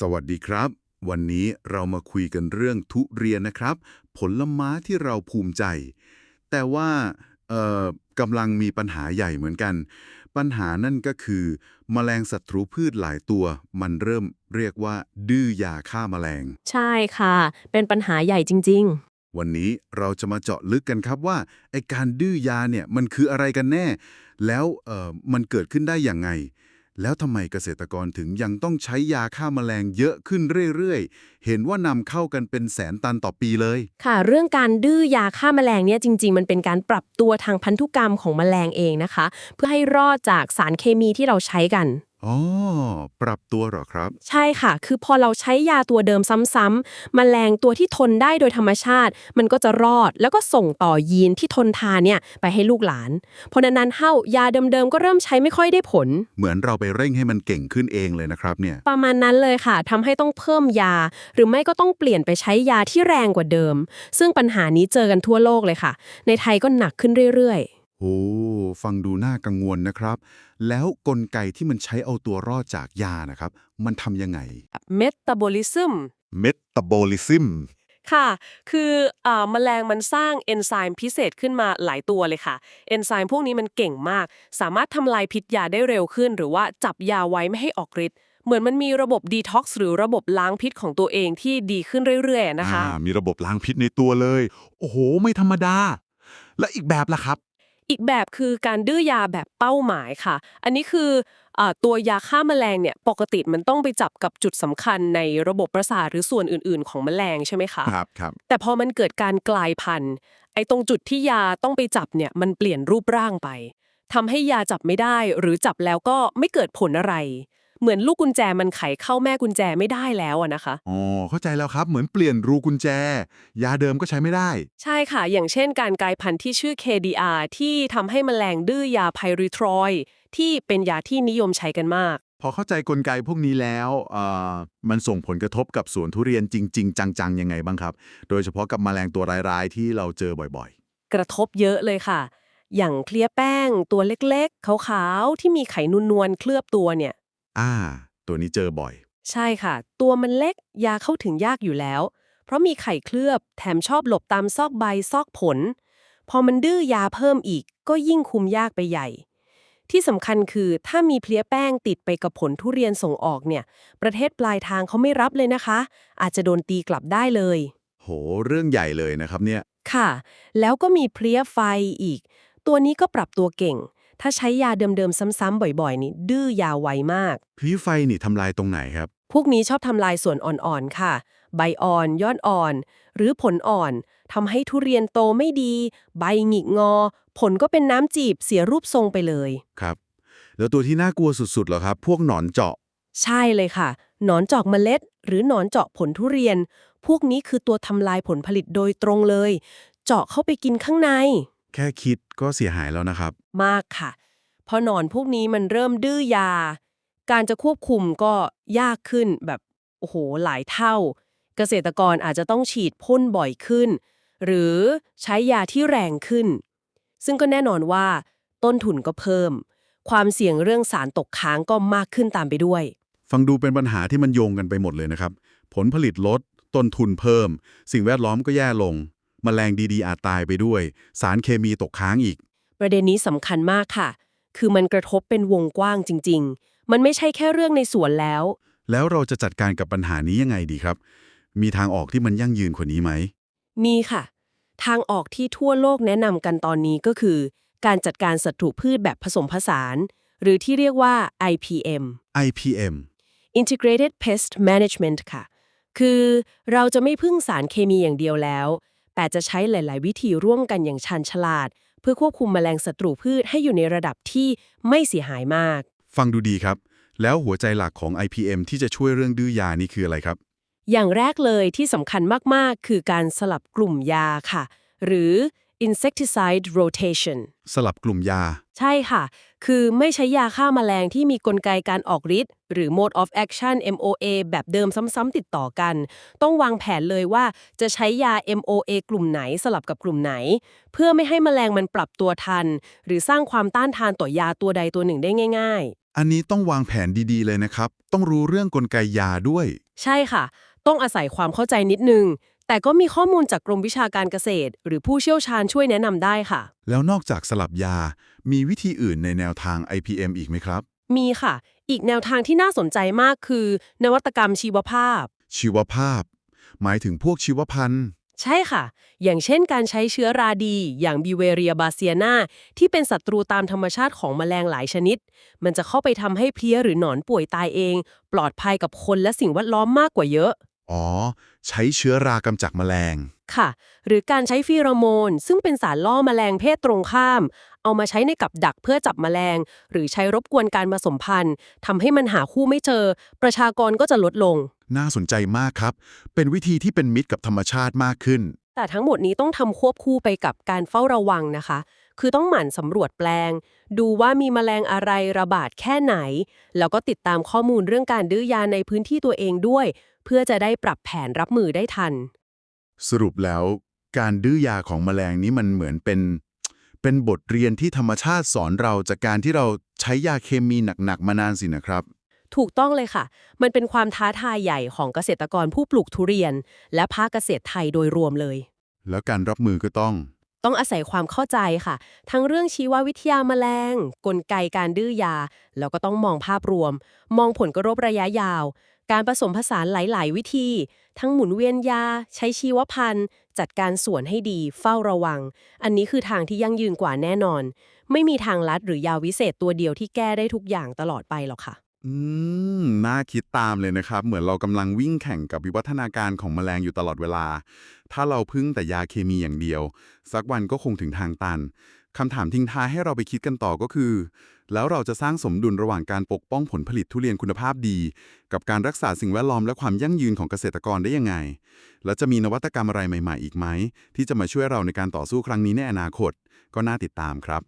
สวัสดีครับ วันนี้เรามาคุยกันเรื่องทุเรียนนะครับ ผลไม้ที่เราภูมิใจ แต่ว่าเอ่อกำลังมีปัญหาใหญ่เหมือนกัน ปัญหานั่นก็คือแมลงศัตรูพืชหลายตัว มันเริ่มเรียกว่า ดื้อยาฆ่าแมลง ใช่ค่ะ เป็นปัญหาใหญ่จริงวันนี้เราจะมาเจาะลึกกันครับว่าไอการดื้อยาเนี่ยมันคืออะไรกันแน่ แล้วเอ่อมันเกิดขึ้นได้อย่างไง แล้วทำไมเกษตรกรถึงยังต้องใช้ยาฆ่าแมลงเยอะขึ้นเรื่อยๆ เห็นว่านำเข้ากันเป็นแสนตันต่อปีเลย ค่ะ เรื่องการดื้อยาฆ่าแมลงเนี่ยจริง ๆ มันเป็นการปรับตัวทางพันธุกรรมของแมลงเองนะคะ เพื่อให้รอดจากสารเคมีที่เราใช้กัน อ๋อ ปรับตัวเหรอครับ ใช่ค่ะ คือพอเราใช้ยาตัวเดิมซ้ำๆแมลงตัวที่ทนได้โดยธรรมชาติ มันก็จะรอดแล้วก็ส่งต่อยีนที่ทนทานเนี่ยไปให้ลูกหลาน พอนานๆเข้ายาเดิมๆก็เริ่มใช้ไม่ค่อยได้ผล เหมือนเราไปเร่งให้มันเก่งขึ้นเองเลยนะครับเนี่ย ประมาณนั้นเลยค่ะทำให้ต้องเพิ่มยา หรือไม่ก็ต้องเปลี่ยนไปใช้ยาที่แรงกว่าเดิม ซึ่งปัญหานี้เจอกันทั่วโลกเลยค่ะ ในไทยก็หนักขึ้นเรื่อย โอ้ฟังดูน่ากังวลนะครับ แล้วกลไกที่มันใช้เอาตัวรอดจากยานะครับ มันทำยังไงๆเมตาบอลิซึม Metabolism ค่ะ คืออาแมลงมันสร้างเอนไซม์พิเศษขึ้นมาหลายตัวเลยค่ะ เอนไซม์พวกนี้มันเก่งมาก สามารถทำลายพิษยาได้เร็วขึ้น หรือว่าจับยาไว้ไม่ให้ออกฤทธิ์ เหมือนมันมีระบบดีท็อกซ์หรือระบบล้างพิษของตัวเองที่ดีขึ้นเรื่อยๆนะคะอ่ามีระบบล้างพิษในตัวเลย โอ้โห ไม่ธรรมดา และอีกแบบล่ะครับ อีกแบบคือการดื้อยาแบบเป้าหมายค่ะ อันนี้คืออาตัวยาฆ่าแมลงเนี่ยปกติมันต้องไปจับกับจุดสำคัญในระบบประสาทหรือส่วนอื่น ๆ ของแมลงใช่ไหมคะครับครับแต่พอมันเกิดการกลายพันธุ์ไอ้ตรงจุดที่ยาต้องไปจับเนี่ยมันเปลี่ยนรูปร่างไปทำให้ยาจับไม่ได้หรือจับแล้วก็ไม่เกิดผลอะไร เหมือนลูกกุญแจมันไขเข้าแม่กุญแจไม่ได้แล้วอะนะคะ อ๋อ เข้าใจแล้วครับ เหมือนเปลี่ยนรูกุญแจ ยาเดิมก็ใช้ไม่ได้ ใช่ค่ะ อย่างเช่นการกลายพันธุ์ที่ชื่อ KDR ที่ทำให้แมลงดื้อยาไพริทรอยด์ที่เป็นยาที่นิยมใช้กันมาก พอเข้าใจกลไกพวกนี้แล้วเอ่อมันส่งผลกระทบกับสวนทุเรียนจริง ๆ จังๆยังไงบ้างครับ โดยเฉพาะกับแมลงตัวร้ายๆ ที่เราเจอบ่อยกระทบเยอะเลยค่ะ อย่างเคลียร์แป้งตัวเล็กๆ ขาวๆ ที่มีไขนวลๆ เคลือบตัวเนี่ยๆ อ่า ตัวนี้เจอบ่อย ใช่ค่ะ ตัวมันเล็กยาเข้าถึงยากอยู่แล้ว เพราะมีไข่เคลือบแถมชอบหลบตามซอกใบซอกผล พอมันดื้อยาเพิ่มอีก ก็ยิ่งคุมยากไปใหญ่ ที่สำคัญคือถ้ามีเพลี้ยแป้งติดไปกับผลทุเรียนส่งออกเนี่ย ประเทศปลายทางเขาไม่รับเลยนะคะ อาจจะโดนตีกลับได้เลย โห เรื่องใหญ่เลยนะครับเนี่ย ค่ะ แล้วก็มีเพลี้ยไฟอีก ตัวนี้ก็ปรับตัวเก่ง ถ้าใช้ยาเดิมๆ ซ้ำๆบ่อยๆ นี่ดื้อยาไวมากพลีไฟนี่ทำลายตรงไหนครับ พวกนี้ชอบทำลายส่วนอ่อนๆ ค่ะ ใบอ่อน ยอดอ่อน หรือผลอ่อนทำให้ทุเรียนโตไม่ดี ใบหงิกงอ ผลก็เป็นน้ำจีบเสียรูปทรงไปเลย ครับ แล้วตัวที่น่ากลัวสุดๆเหรอครับ พวกหนอนเจาะ ใช่เลยค่ะ หนอนจอกเมล็ด หรือหนอนเจาะผลทุเรียน พวกนี้คือตัวทำลายผลผลิตโดยตรงเลย เจาะเข้าไปกินข้างใน แค่คิดก็เสียหายแล้วนะครับ มากค่ะ เพราะหนอนพวกนี้มันเริ่มดื้อยา การจะควบคุมก็ยากขึ้นแบบโอ้โหหลายเท่า เกษตรกรอาจจะต้องฉีดพ่นบ่อยขึ้น หรือใช้ยาที่แรงขึ้น ซึ่งก็แน่นอนว่า ต้นทุนก็เพิ่ม ความเสี่ยงเรื่องสารตกค้างก็มากขึ้นตามไปด้วย ฟังดูเป็นปัญหาที่มันโยงกันไปหมดเลยนะครับ ผลผลิตลด ต้นทุนเพิ่ม สิ่งแวดล้อมก็แย่ลง แมลงดีๆ อาจตายไปด้วย สารเคมีตกค้างอีก ประเด็นนี้สำคัญมากค่ะ คือมันกระทบเป็นวงกว้างจริง ๆ มันไม่ใช่แค่เรื่องในสวนแล้ว แล้วเราจะจัดการกับปัญหานี้ยังไงดีครับ มีทางออกที่มันยั่งยืนกว่านี้ไหม มีค่ะ ทางออกที่ทั่วโลกแนะนำกันตอนนี้ก็คือ การจัดการศัตรูพืชแบบผสมผสาน หรือที่เรียกว่า IPM IPM Integrated Pest Management ค่ะ คือเราจะไม่พึ่งสารเคมีอย่างเดียวแล้ว แต่จะใช้หลาย ๆ วิธีร่วมกันอย่างชันฉลาด เพื่อควบคุมแมลงศัตรูพืชให้อยู่ในระดับที่ไม่เสียหายมาก ฟังดูดีครับ แล้วหัวใจหลักของ IPM ที่จะช่วยเรื่องดื้อยานี่คืออะไรครับ อย่างแรกเลยที่สำคัญมาก ๆ คือการสลับกลุ่มยาค่ะ หรือ insecticide rotation สลับกลุ่มยา ใช่ค่ะ คือไม่ใช้ยาฆ่าแมลงที่มีกลไกการออกฤทธิ์หรือ mode of action MOA แบบเดิมซ้ำๆติดต่อกัน ต้องวางแผนเลยว่าจะใช้ยา MOA กลุ่มไหนสลับกับกลุ่มไหน เพื่อไม่ให้แมลงมันปรับตัวทัน หรือสร้างความต้านทานต่อยาตัวใดตัวหนึ่งได้ง่ายอันนี้ต้องวางแผนดีๆเลยนะครับ ต้องรู้เรื่องกลไกยาด้วย ใช่ค่ะ ต้องอาศัยความเข้าใจนิดนึง แต่ก็มีข้อมูลจากกรมวิชาการเกษตร หรือผู้เชี่ยวชาญช่วยแนะนำได้ค่ะ แล้วนอกจากสลับยา มีวิธีอื่นในแนวทาง IPM อีกไหมครับ มีค่ะ อีกแนวทางที่น่าสนใจมากคือ นวัตกรรมชีวภาพ ชีวภาพ หมายถึงพวกชีวพันธุ์ ใช่ค่ะ อย่างเช่นการใช้เชื้อราดี อย่างบิเวเรียบาเซียนาที่เป็นศัตรูตามธรรมชาติของแมลงหลายชนิด มันจะเข้าไปทำให้เพลี้ยหรือหนอนป่วยตายเอง ปลอดภัยกับคนและสิ่งแวดล้อมมากกว่าเยอะ อ๋อ ใช้เชื้อรากำจัดแมลง ค่ะ หรือการใช้ฟีโรโมน ซึ่งเป็นสารล่อแมลงเพศตรงข้าม เอามาใช้ในกับดักเพื่อจับแมลง หรือใช้รบกวนการผสมพันธุ์ทำให้มันหาคู่ไม่เจอ ประชากรก็จะลดลง น่าสนใจมากครับ เป็นวิธีที่เป็นมิตรกับธรรมชาติมากขึ้น แต่ทั้งหมดนี้ต้องทำควบคู่ไปกับการเฝ้าระวังนะคะ คือต้องหมั่นสำรวจแปลง ดูว่ามีแมลงอะไรระบาดแค่ไหน แล้วก็ติดตามข้อมูลเรื่องการดื้อยาในพื้นที่ตัวเองด้วย เพื่อจะได้ปรับแผนรับมือได้ทัน สรุปแล้วการดื้อยาของแมลงนี้มันเหมือนเป็น เป็นบทเรียนที่ธรรมชาติสอนเราจากการที่เราใช้ยาเคมีหนักๆมานานสินะครับถูกต้องเลยค่ะ มันเป็นความท้าทายใหญ่ของเกษตรกรผู้ปลูกทุเรียน และภาคเกษตรไทยโดยรวมเลย แล้วการรับมือก็ต้อง ต้องอาศัยความเข้าใจค่ะ ทั้งเรื่องชีววิทยาแมลง กลไกการดื้อยา แล้วก็ต้องมองภาพรวม มองผลกระทบระยะยาว การผสมผสานหลาย ๆ วิธี ทั้งหมุนเวียนยา ใช้ชีวพันธุ์ จัดการสวนให้ดี เฝ้าระวัง อันนี้คือทางที่ยั่งยืนกว่าแน่นอน ไม่มีทางลัดหรือยาวิเศษตัวเดียวที่แก้ได้ทุกอย่างตลอดไปหรอกค่ะ อืม น่าคิดตามเลยนะครับ เหมือนเรากำลังวิ่งแข่งกับวิวัฒนาการของแมลงอยู่ตลอดเวลา ถ้าเราพึ่งแต่ยาเคมีอย่างเดียว สักวันก็คงถึงทางตันคำถามทิ้งท้ายให้เราไปคิดกันต่อก็คือ แล้วเราจะสร้างสมดุลระหว่างการปกป้องผลผลิตทุเรียนคุณภาพดี กับการรักษาสิ่งแวดล้อมและความยั่งยืนของเกษตรกรได้ยังไง แล้วจะมีนวัตกรรมอะไรใหม่ ๆ อีกไหม ที่จะมาช่วยเราในการต่อสู้ครั้งนี้ในอนาคต ก็น่าติดตามครับ